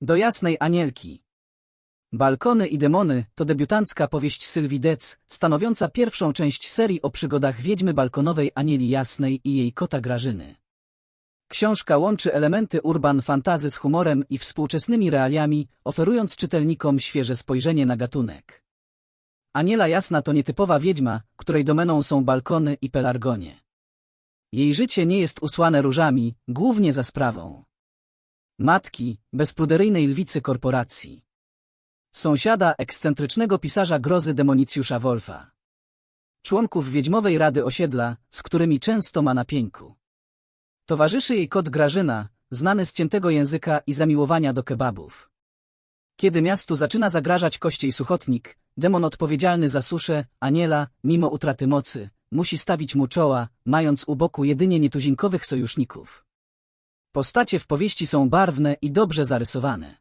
Do jasnej anielki. Balkony i demony to debiutancka powieść Sylwii Dec, stanowiąca pierwszą część serii o przygodach wiedźmy balkonowej Anieli Jasnej i jej kota Grażyny. Książka łączy elementy urban fantazy z humorem i współczesnymi realiami, oferując czytelnikom świeże spojrzenie na gatunek. Aniela Jasna to nietypowa wiedźma, której domeną są balkony i pelargonie. Jej życie nie jest usłane różami, głównie za sprawą matki, bezpruderyjnej lwicy korporacji. Sąsiada ekscentrycznego pisarza grozy demonicjusza Wolfa. Członków Wiedźmowej Rady Osiedla, z którymi często ma na pięku. Towarzyszy jej kot Grażyna, znany z ciętego języka i zamiłowania do kebabów. Kiedy miastu zaczyna zagrażać kościej suchotnik, demon odpowiedzialny za suszę, Aniela, mimo utraty mocy, musi stawić mu czoła, mając u boku jedynie nietuzinkowych sojuszników. Postacie w powieści są barwne i dobrze zarysowane.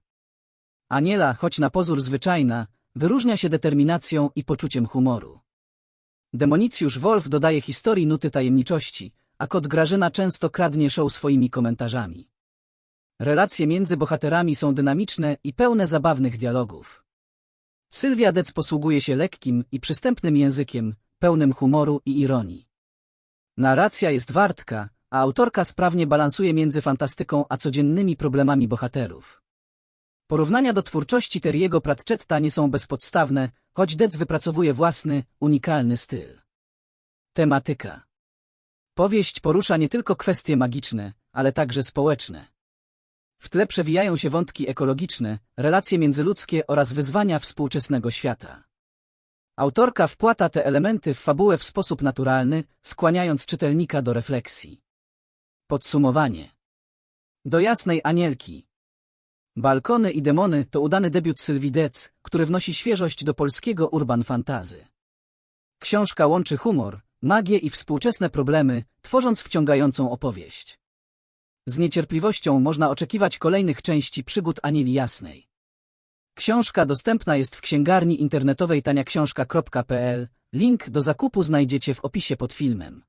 Aniela, choć na pozór zwyczajna, wyróżnia się determinacją i poczuciem humoru. Demonicjusz Wolf dodaje historii nuty tajemniczości, a kot Grażyna często kradnie show swoimi komentarzami. Relacje między bohaterami są dynamiczne i pełne zabawnych dialogów. Sylwia Dec posługuje się lekkim i przystępnym językiem, pełnym humoru i ironii. Narracja jest wartka, a autorka sprawnie balansuje między fantastyką a codziennymi problemami bohaterów. Porównania do twórczości Teriego Pratchetta nie są bezpodstawne, choć Dec wypracowuje własny, unikalny styl. Tematyka Powieść porusza nie tylko kwestie magiczne, ale także społeczne. W tle przewijają się wątki ekologiczne, relacje międzyludzkie oraz wyzwania współczesnego świata. Autorka wpłata te elementy w fabułę w sposób naturalny, skłaniając czytelnika do refleksji. Podsumowanie. Do jasnej anielki. Balkony i demony to udany debiut Sylwii Dec, który wnosi świeżość do polskiego urban fantazy. Książka łączy humor, magię i współczesne problemy, tworząc wciągającą opowieść. Z niecierpliwością można oczekiwać kolejnych części przygód Anieli Jasnej. Książka dostępna jest w księgarni internetowej taniaksiążka.pl. Link do zakupu znajdziecie w opisie pod filmem.